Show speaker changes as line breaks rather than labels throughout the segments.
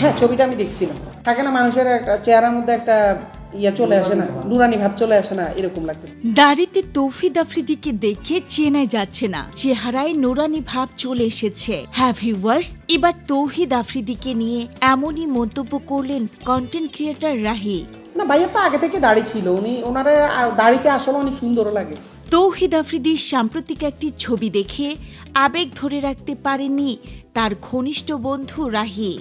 হ্যাঁ ছবিটা আমি দেখছিলাম। থাকে না মানুষের একটা চেহারার মধ্যে একটা ইয়া চলে আসে না নুরানি ভাব চলে আসে না এরকম লাগতেছে।
দাড়িতে তৌফিদ আফ্রিদিকে দেখে চেনাই যাচ্ছে না চেহারায় নোরানি ভাব চলে এসেছে। হ্যাভ ভিউয়ার্স এবার তৌহিদ আফ্রিদিকে নিয়ে এমনই মন্তব্য করলেন কন্টেন্ট ক্রিয়েটর রাহি।
না ভাইয়া তো আগে থেকে দাড়ি ছিল উনি ওনারা দাড়িতে আসলে অনেক সুন্দরও লাগে।
তৌহিদ আফ্রিদির সাম্প্রতিক একটি ছবি দেখে আবেগ ধরে রাখতে পারেননি তার ঘনিষ্ঠ বন্ধু রাহি।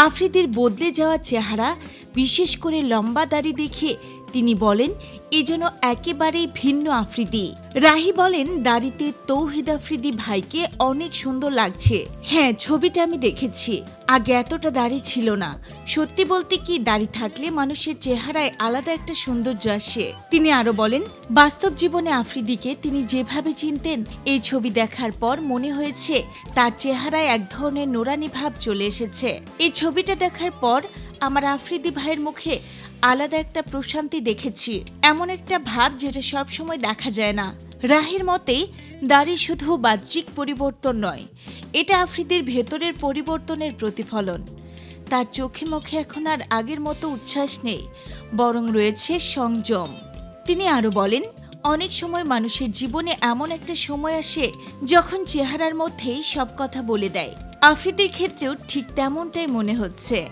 আফ্রিদির বদলে যাওয়া চেহারা বিশেষ করে লম্বা দাড়ি দেখে তিনি বলেন, এ যেন একেবারেই ভিন্ন আফ্রিদি। রাহি বলেন, দাড়িতে তৌহিদ আফ্রিদি ভাইকে অনেক সুন্দর লাগছে। হ্যাঁ ছবিটা আমি দেখেছি। আগে এতটা দাড়ি ছিল না। সত্যি বলতে কি, দাড়ি থাকলে মানুষের চেহারায় আলাদা একটা সৌন্দর্য আসে। তিনি আরও বলেন, বাস্তব জীবনে আফ্রিদিকে তিনি যেভাবে চিনতেন, এই ছবি দেখার পর মনে হয়েছে তার চেহারায় এক ধরনের নোরানি ভাব চলে এসেছে। এই ছবিটা দেখার পর আমার আফ্রিদি ভাইয়ের মুখে আলাদা একটা প্রশান্তি দেখেছি, এমন একটা ভাব যেটা সব সময় দেখা যায় না। রাহির মতে, দাড়ি শুধু বাহ্যিক পরিবর্তন নয়, এটা আফ্রিদির ভেতরের পরিবর্তনের প্রতিফলন। তার চোখে মুখে এখন আর আগের মতো উচ্ছ্বাস নেই, বরং রয়েছে সংযম। তিনি আরও বলেন, অনেক সময় মানুষের জীবনে এমন একটা সময় আসে যখন চেহারার মধ্যেই সব কথা বলে দেয়। আফ্রিদির ক্ষেত্রেও ঠিক তেমনটাই মনে হচ্ছে।